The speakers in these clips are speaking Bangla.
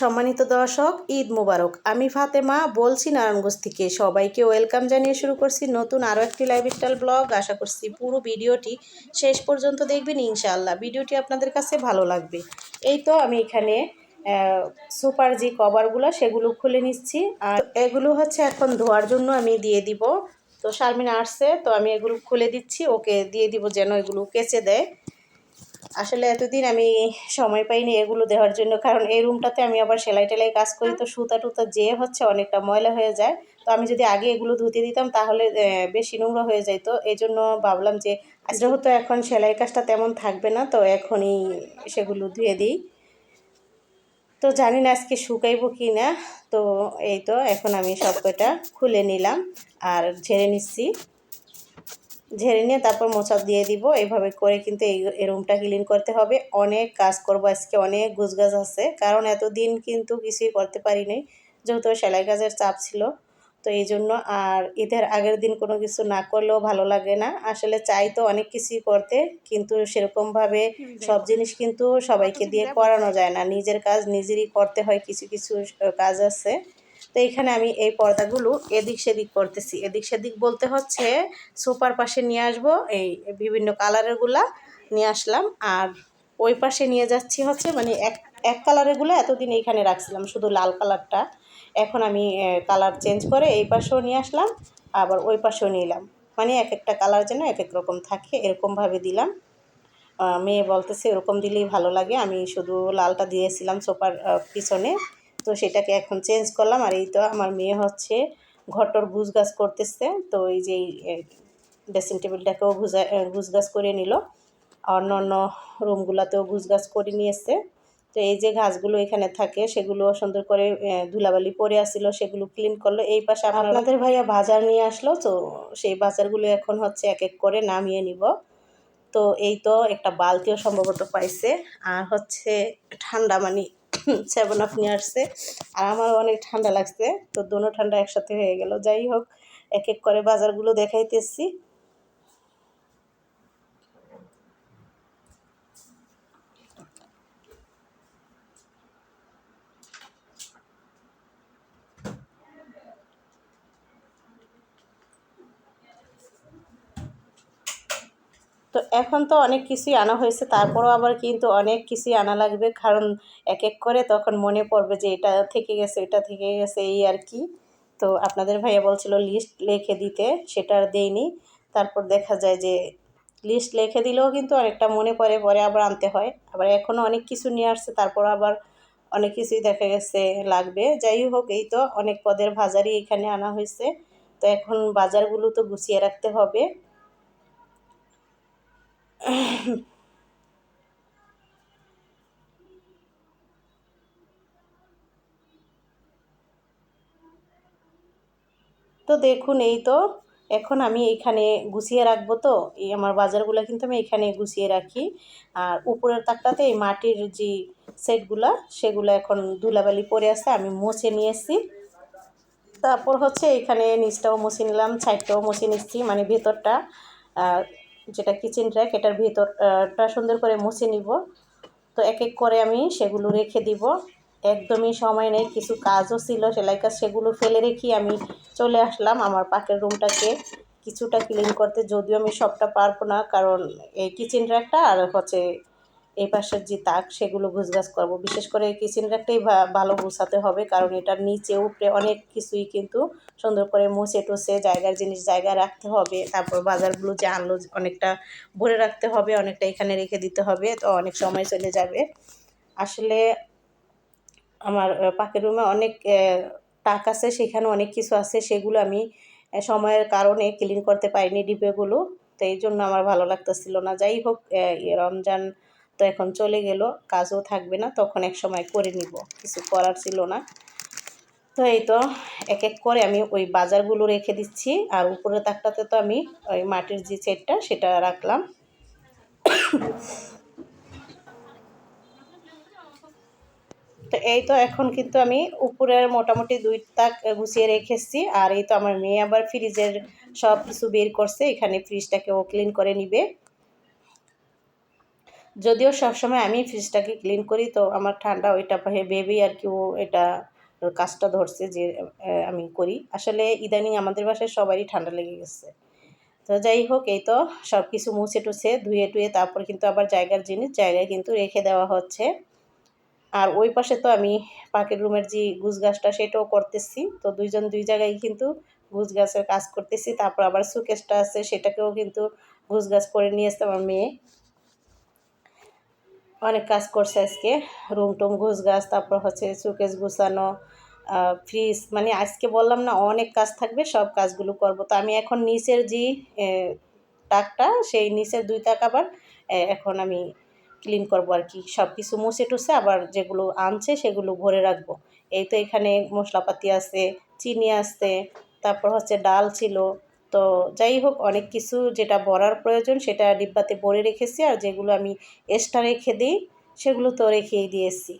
সম্মানিত দর্শক, ঈদ মুবারক। আমি ফাতেমা, বলছি নারায়ণগঞ্জ থেকে। সবাইকে ওয়েলকাম জানিয়ে শুরু করছি নতুন আরও একটি লাইফস্টাইল ব্লগ। আশা করছি পুরো ভিডিওটি শেষ পর্যন্ত দেখবেন ইনশাআল্লাহ। ভিডিওটি আপনাদের কাছে ভালো লাগবে। এই তো আমি এখানে সুপার যে কভারগুলো, সেগুলো খুলে নিচ্ছি। আর এগুলো হচ্ছে এখন ধোয়ার জন্য আমি দিয়ে দিব। তো শারমিন আসছে, তো আমি এগুলো খুলে দিচ্ছি। ওকে দিয়ে দিব যেন এগুলো কেচে দেয়। আসলে এতদিন আমি সময় পাইনি এগুলো দেওয়ার জন্য, কারণ এই রুমটাতে আমি আবার সেলাই টেলাই কাজ করি, তো সুতা টুতা যে হচ্ছে অনেকটা ময়লা হয়ে যায়। তো আমি যদি আগে এগুলো ধুতে দিতাম তাহলে বেশি নোংরা হয়ে তো এই জন্য ভাবলাম যে যেহেতু এখন সেলাই কাজটা তেমন থাকবে না, তো এখনই সেগুলো ধুয়ে দিই। তো জানি না আজকে শুকাইবো কি না, তো এই তো, এখন আমি সব কটা খুলে নিলাম আর ঝেড়ে নিচ্ছি। ঝেড়ে নিয়ে তারপর মোছা দিয়ে দিব। এইভাবে করে কিন্তু এই রুমটা ক্লিন করতে হবে। অনেক কাজ করব আজকে অনেক গুছগাছ আছে। কারণ এতদিন কিন্তু কিছুই করতে পারিনি। যেহেতু সেলাই কাজের চাপ ছিল। তো এই জন্য আর ঈদের আগের দিন কোনো কিছু না করলেও ভালো লাগে না। আসলে চাই তো অনেক কিছুই করতে কিন্তু সেরকমভাবে সব জিনিস কিন্তু সবাইকে দিয়ে করানো যায় না। নিজের কাজ নিজেরই করতে হয় কিছু কিছু কাজ আছে। তো এখানে আমি এই পর্দাগুলো এদিক সেদিক করতেছি। এদিক সেদিক বলতে হচ্ছে সোফার পাশে নিয়ে আসব, এই বিভিন্ন কালারেরগুলা নিয়ে আসলাম। আর ওই পাশে নিয়ে যাচ্ছি হচ্ছে মানে এক এক কালারেরগুলো এতদিন এইখানে রাখছিলাম, শুধু লাল কালারটা। এখন আমি কালার চেঞ্জ করে এই পাশেও নিয়ে আসলাম, আবার ওই পাশেও নিলাম। মানে এক একটা কালার যেন এক এক রকম থাকে, এরকমভাবে দিলাম। মেয়ে বলতেছে, এরকম দিলেই ভালো লাগে। আমি শুধু লালটা দিয়েছিলাম সোফার পিছনে। তো সেটাকে এখন চেঞ্জ করলাম আর এই তো আমার মেয়ে হচ্ছে ঘটর গুছ গাছ করতেছে। তো এই যে ড্রেসিং টেবিলটাকেও গুজা গুছ গাছ করে নিল। অন্য অন্য রুমগুলোতেও গুছ গাছ করে নিয়েছে। তো এই যে ঘাসগুলো এখানে থাকে সেগুলো সুন্দর করে ধুলাবালি পরে আসছিল সেগুলো ক্লিন করল। এই পাশে আপনাদের ভাইয়া বাজার নিয়ে আসলো তো সেই বাজারগুলো এখন হচ্ছে এক এক করে নামিয়ে নিব। তো এই তো একটা বালতিও সম্ভবত পাইছে। আর হচ্ছে ঠান্ডা মানে সেভেন আপ নিয়ে আসছে আর আমার অনেক ঠান্ডা লাগছে, তো দোনো ঠান্ডা একসাথে হয়ে গেল। যাই হোক এক এক করে বাজারগুলো দেখাইতেছি। তো এখন তো অনেক কিছুই আনা হয়েছে, তারপরও আবার কিন্তু অনেক কিছুই আনা লাগবে, কারণ এক এক করে তখন মনে পড়বে যে এটা থেকে গেছে, এটা থেকে গেছে, এই আর কি। তো আপনাদের ভাইয়া বলছিল লিস্ট লিখে দিতে, সেটা আর দেয়নি তারপর দেখা যায় যে লিস্ট লিখে দিলেও কিন্তু অনেকটা মনে পড়ে, পরে আবার আনতে হয়। আবার এখনও অনেক কিছু নিয়ে আসছে, তারপর আবার অনেক কিছুই দেখা গেছে, লাগবে। যাই হোক, এই তো অনেক পদের ভাজারই এখানে আনা হয়েছে। তো এখন বাজারগুলো তো গুছিয়ে রাখতে হবে। তো দেখুন, এই তো এখন আমি এখানে গুছিয়ে রাখব তো। এই আমার বাজারগুলো কিন্তু আমি এখানে গুছিয়ে রাখি। আর উপরের তাকটাতে এই মাটির যে সেটগুলো, সেগুলো এখন ধুলাবালি পরে আছে, আমি মুছে নিয়েছি তারপর হচ্ছে এখানে নিচটাও মুছে নিলাম, সাইডটাও মুছে নিচ্ছি মানে ভেতরটা। যেটা কিচেন র্যাক এটার ভেতরটা সুন্দর করে মুছে নিব। তো এক এক করে আমি সেগুলো রেখে দিব। একদমই সময় নেই, কিছু কাজও ছিল, সেলাই কাজ সেগুলো ফেলে রেখে আমি চলে আসলাম আমার পাকের রুমটাকে কিছুটা ক্লিন করতে। যদিও আমি সবটা পারব না, কারণ এই কিচেন র্যাকটা আর হচ্ছে এই পাশের যে তাক, সেগুলো গুছগাছ করব। বিশেষ করে কিচেন র্যাকটাই ভালো গুছাতে হবে, কারণ এটার নিচে উপরে অনেক কিছুই কিন্তু সুন্দর করে মুছে টুছে জায়গার জিনিস জায়গায় রাখতে হবে। তারপর বাজারগুলো যে আনলো অনেকটা ভরে রাখতে হবে, অনেকটা এখানে রেখে দিতে হবে, তো অনেক সময় চলে যাবে। আসলে আমার পাকের রুমে অনেক টাক আছে, সেখানে অনেক কিছু আছে, সেগুলো আমি সময়ের কারণে ক্লিন করতে পারিনি ডিবেগুলো তো এই জন্য আমার ভালো লাগতেছিল না। যাই হোক রমজান তো এখন চলে গেল, কাজও থাকবে না, তখন এক সময় করে নিব, কিছু করার ছিল না। তো এই তো এক এক করে আমি ওই বাজারগুলো রেখে দিচ্ছি, আর উপরে তাকটাতে তো আমি ওই মাটির যে সেটটা, সেটা রাখলাম। তো এই তো এখন কিন্তু আমি উপরের মোটামুটি দুই তাক গুছিয়ে রেখেছি আর এই তো আমার মেয়ে আবার ফ্রিজের সব কিছু বের করছে, এখানে ফ্রিজটাকে ও ক্লিন করে নিবে। যদিও সবসময় আমি ফ্রিজটাকে ক্লিন করি, তো আমার ঠান্ডা ওইটা ভেবেই আর কি ও এটা কাজটা ধরছে যে আমি করি। আসলে ইদানিং আমাদের বাসায় সবারই ঠান্ডা লেগে গেছে। তো যাই হোক, এই তো সব কিছু মুছে টুছে, ধুয়ে টুয়ে তারপর কিন্তু আবার জায়গার জিনিস, জায়গায় কিন্তু রেখে দেওয়া হচ্ছে। আর ওই পাশে তো আমি পাখির রুমের যে গুছ গাছটা সেটাও করতেছি। তো দুইজন দুই জায়গায় কিন্তু গুছ গাছের কাজ করতেছি। তারপর আবার সুকেসটা আছে, সেটাকেও কিন্তু গুছ গাছ করে নিয়ে আসতে আমার মেয়ে। অনেক কাজ করছে আজকে। রুম টুম ঘুষ গাছ তারপর হচ্ছে সুকেস গুছানো ফ্রিজ মানে আজকে বললাম না, অনেক কাজ থাকবে, সব কাজগুলো করব। তো আমি এখন নিচের যে টাকটা সেই নিচের দুই তাক আবার এখন আমি ক্লিন করব আর কি। সব কিছু মুছে টুছে আবার যেগুলো আনছে সেগুলো ভরে রাখব। এই তো এখানে মশলাপাতি আছে, চিনি আছে, তারপর হচ্ছে ডাল ছিল তো যাই হোক, অনেক কিছু যেটা ভরার প্রয়োজন সেটা ডিব্বাতে ভরে রেখেছি আর যেগুলো আমি এক্সট্রা রেখে দিই, সেগুলো তো রেখেই দিয়েছি।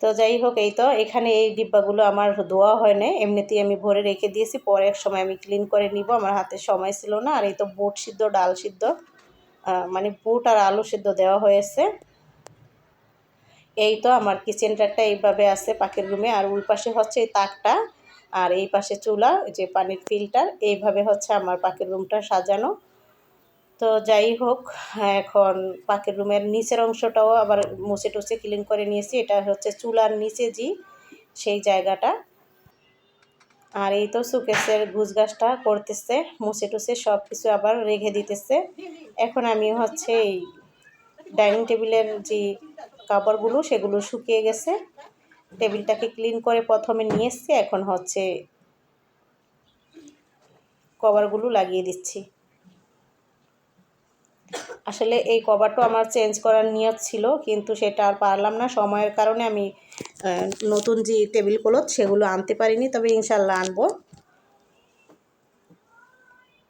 তো যাই হোক, এই তো এখানে এই ডিব্বাগুলো আমার ধোয়া হয় না এমনিতেই আমি ভরে রেখে দিয়েছি, পরে এক সময় আমি ক্লিন করে নিব, আমার হাতে সময় ছিল না, আর এই তো বুট সিদ্ধ, ডাল সিদ্ধ মানে বুট আর আলু সিদ্ধ দেওয়া হয়েছে। এই তো আমার কিচেনটা এইভাবে আছে পাখির রুমে, আর ওই পাশে হচ্ছে এই তাকটা আর এই পাশে চুলা যে পানির ফিল্টার, এইভাবে হচ্ছে আমার পাখির রুমটা সাজানো। তো যাই হোক, এখন পাখির রুমের নিচের অংশটাও আবার মুছে টুছে ক্লিন করে নিয়েছি। এটা হচ্ছে চুলার নিচে জি, সেই জায়গাটা। আর এই তো সুকেসের গুছ গাছটা করতেছে, মুছে টুছে সব কিছু আবার রেখে দিতেছে। এখন আমি হচ্ছে এই ডাইনিং টেবিলের যে কাপড়গুলো সেগুলো শুকিয়ে গেছে। টেবিলটাকে ক্লিন করে প্রথমে নিয়ে এসছি, এখন হচ্ছে কভারগুলো লাগিয়ে দিচ্ছি। আসলে এই কভারটা আমার চেঞ্জ করার নিয়ত ছিল, কিন্তু সেটা আর পারলাম না। সময়ের কারণে আমি নতুন যে টেবিল ক্লথ সেগুলো আনতে পারিনি, তবে ইনশাল্লাহ আনব।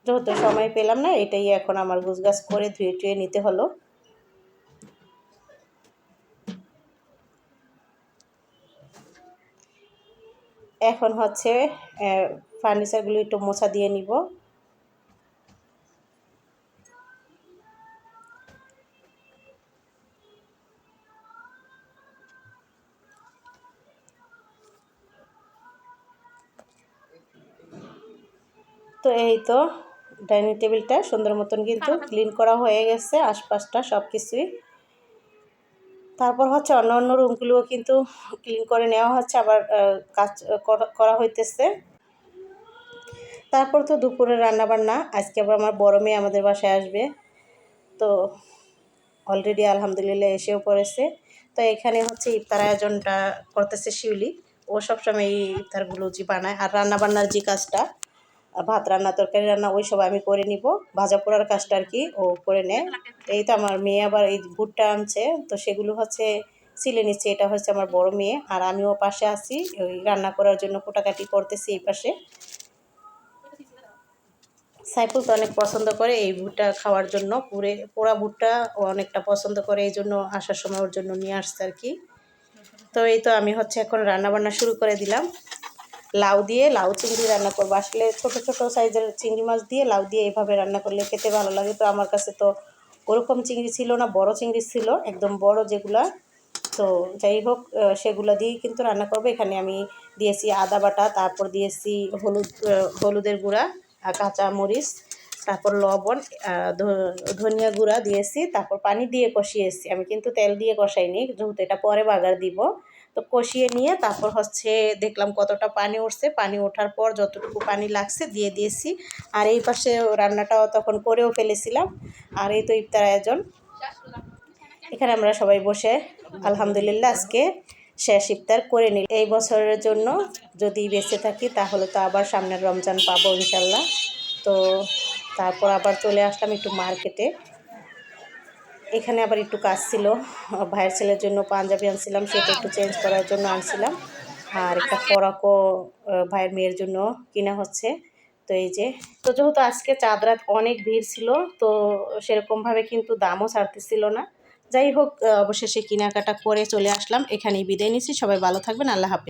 যেহেতু সময় পেলাম না, এটাই এখন আমার গুছগাছ করে ধুয়ে টুয়ে নিতে হলো। এখন হচ্ছে ফার্নিচারগুলো একটু মোছা দিয়ে নিব। তো এই তো ডাইনিং টেবিলটা সুন্দর মতন কিন্তু ক্লিন করা হয়ে গেছে আশপাশটা সব কিছুই তারপর হচ্ছে অন্য অন্য রুমগুলোও কিন্তু ক্লিন করে নেওয়া হচ্ছে, আবার কাজ করা- হইতেছে। তারপর তো দুপুরে রান্না বান্না আজকে আবার আমার বড় মেয়ে আমাদের বাসায় আসবে। তো অলরেডি আলহামদুলিল্লাহ এসেও পড়েছে। তো এখানে হচ্ছে ইফতার আয়োজনটা করতেছে শিউলি। ও সবসময় এই ইফতারগুলো যে বানায়, আর রান্নাবান্নার যে কাজটা ভাত রান্না, তরকারি রান্না, ওই সব আমি করে নিব। ভাজা পোড়ার কাজটা আর কি ও করে নেয়। এই তো আমার মেয়ে আবার এই ভুট্টা আনছে, তো সেগুলো হচ্ছে সিলে নিচ্ছে। এটা হচ্ছে আমার বড় মেয়ে, আর আমিও পাশে আছি। ওই রান্না করার জন্য কোটাকাটি করতেছি এই পাশে। সাইফুল তো অনেক পছন্দ করে এই ভুট্টা খাওয়ার জন্য। পুরে, পোড়া ভুট্টা ও অনেকটা পছন্দ করে, এই জন্য আসার সময় ওর জন্য নিয়ে আসছে আর কি। তো এই তো আমি হচ্ছে এখন রান্না বান্না শুরু করে দিলাম। লাউ দিয়ে লাউ চিংড়ি রান্না করব। আসলে ছোট ছোট সাইজের চিংড়ি মাছ দিয়ে লাউ দিয়ে এইভাবে রান্না করলে খেতে ভালো লাগে। তো আমার কাছে তো ওরকম চিংড়ি ছিল না, বড় চিংড়ি ছিল, একদম বড় যেগুলা। তো যাই হোক সেগুলো দিয়েই কিন্তু রান্না করব। এখানে আমি দিয়েছি আদা বাটা, তারপর দিয়েছি হলুদ হলুদের গুঁড়া আর কাঁচা মরিচ, তারপর লবণ ধনিয়া গুঁড়া দিয়েছি, তারপর পানি দিয়ে কষিয়েছি। আমি কিন্তু তেল দিয়ে কষাইনি, যেহেতু এটা পরে বাগার দিব। তো কষিয়ে নিয়ে তারপর হচ্ছে দেখলাম কতটা পানি উঠছে। পানি ওঠার পর যতটুকু পানি লাগছে দিয়ে দিয়েছি। আর এই পাশে রান্নাটাও তখন করেও ফেলেছিলাম। আর এই তো ইফতার আয়োজন। এখানে আমরা সবাই বসে আলহামদুলিল্লাহ আজকে শেষ ইফতার করে নিল এই বছরের জন্য যদি বেঁচে থাকি তাহলে তো আবার সামনের রমজান পাবো ইনশাল্লাহ। তো তারপর আবার চলে আসলাম একটু মার্কেটে। এখানে আবার একটু কাজ ছিল। ভাইয়ের ছেলের জন্য পাঞ্জাবি আনছিলাম, সেটা একটু চেঞ্জ করার জন্য আনছিলাম। আর একটা ফরাকও ভাইয়ের মেয়ের জন্য কিনা হচ্ছে। তো এই যে, তো যেহেতু আজকে চাঁদ রাত অনেক ভিড় ছিল, তো সেরকমভাবে কিন্তু দামও ছাড়তেছিল না। যাই হোক অবশেষে কেনাকাটা করে চলে আসলাম। এখানেই বিদায় নিচ্ছি। সবাই ভালো থাকবেন। আল্লাহ হাফিজ।